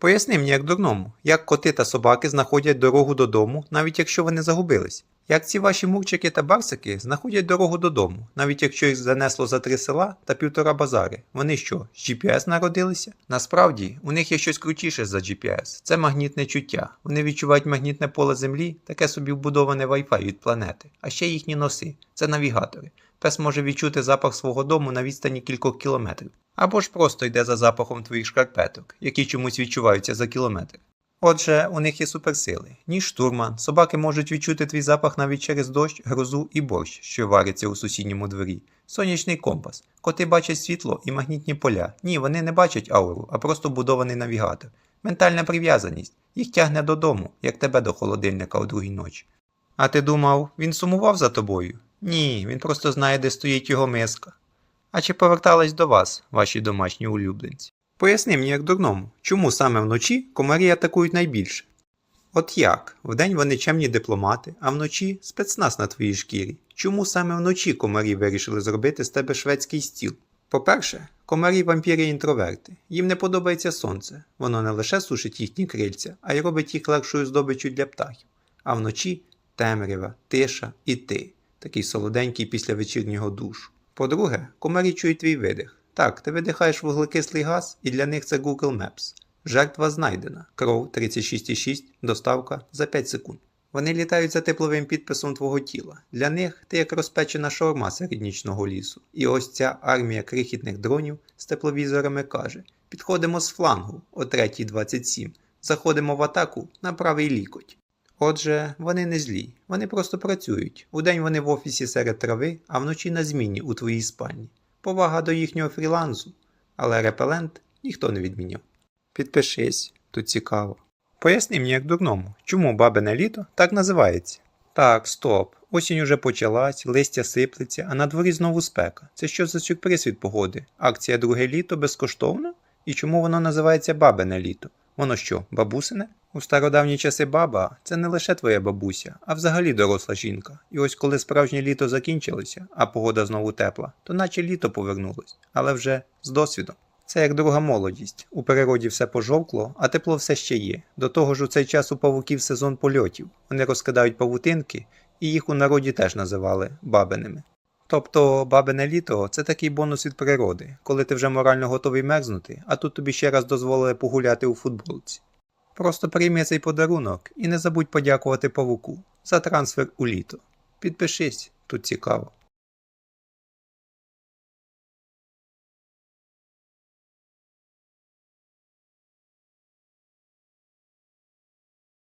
Поясни мені як дурному, як коти та собаки знаходять дорогу додому, навіть якщо вони загубились. Як ці ваші мурчики та барсики знаходять дорогу додому, навіть якщо їх занесло за три села та півтора базари. Вони що, з GPS народилися? Насправді, у них є щось крутіше за GPS. Це магнітне чуття. Вони відчувають магнітне поле Землі, таке собі вбудоване Wi-Fi від планети, а ще їхні носи це навігатори. Пес може відчути запах свого дому на відстані кількох кілометрів. Або ж просто йде за запахом твоїх шкарпеток, які чомусь відчуваються за кілометр. Отже, у них є суперсили. Ніж штурман, собаки можуть відчути твій запах навіть через дощ, грозу і борщ, що вариться у сусідньому дворі. Сонячний компас. Коти бачать світло і магнітні поля. Ні, вони не бачать ауру, а просто будований навігатор. Ментальна прив'язаність. Їх тягне додому, як тебе до холодильника о другій ночі. А ти думав, він сумував за тобою? Ні, він просто знає, де стоїть його миска. А чи повертались до вас, ваші домашні улюбленці? Поясни мені як дурному, чому саме вночі комарі атакують найбільше? От як? Вдень вони чемні дипломати, а вночі спецназ на твоїй шкірі. Чому саме вночі комарі вирішили зробити з тебе шведський стіл? По-перше, комарі вампіри інтроверти. Їм не подобається сонце. Воно не лише сушить їхні крильця, а й робить їх легшою здобиччю для птахів. А вночі темрява, тиша і ти, такий солоденький після вечірнього душу. По-друге, комарі чують твій видих. Так, ти видихаєш вуглекислий газ, і для них це Google Maps. Жертва знайдена. Кров 36,6, доставка за 5 секунд. Вони літають за тепловим підписом твого тіла. Для них ти як розпечена шаурма серед нічного лісу. І ось ця армія крихітних дронів з тепловізорами каже: підходимо з флангу о 3.27, заходимо в атаку на правий лікоть. Отже, вони не злі, вони просто працюють. Удень вони в офісі серед трави, а вночі на зміні у твоїй спальні. Повага до їхнього фрілансу, але репелент ніхто не відміняв. Підпишись, тут цікаво. Поясни мені як дурному, чому бабине літо так називається? Так, стоп. Осінь уже почалась, листя сиплеться, а на дворі знову спека. Це що за сюрприз від погоди? Акція друге літо безкоштовно? І чому воно називається бабине літо? Воно що, бабусине? У стародавні часи баба це не лише твоя бабуся, а взагалі доросла жінка. І ось коли справжнє літо закінчилося, а погода знову тепла, то наче літо повернулось, але вже з досвідом. Це як друга молодість. У природі все пожовкло, а тепло все ще є. До того ж у цей час у павуків сезон польотів. Вони розкидають павутинки, і їх у народі теж називали бабиними. Тобто бабине літо це такий бонус від природи, коли ти вже морально готовий мерзнути, а тут тобі ще раз дозволили погуляти у футболці. Просто прийми цей подарунок і не забудь подякувати павуку за трансфер у літо. Підпишись, тут цікаво.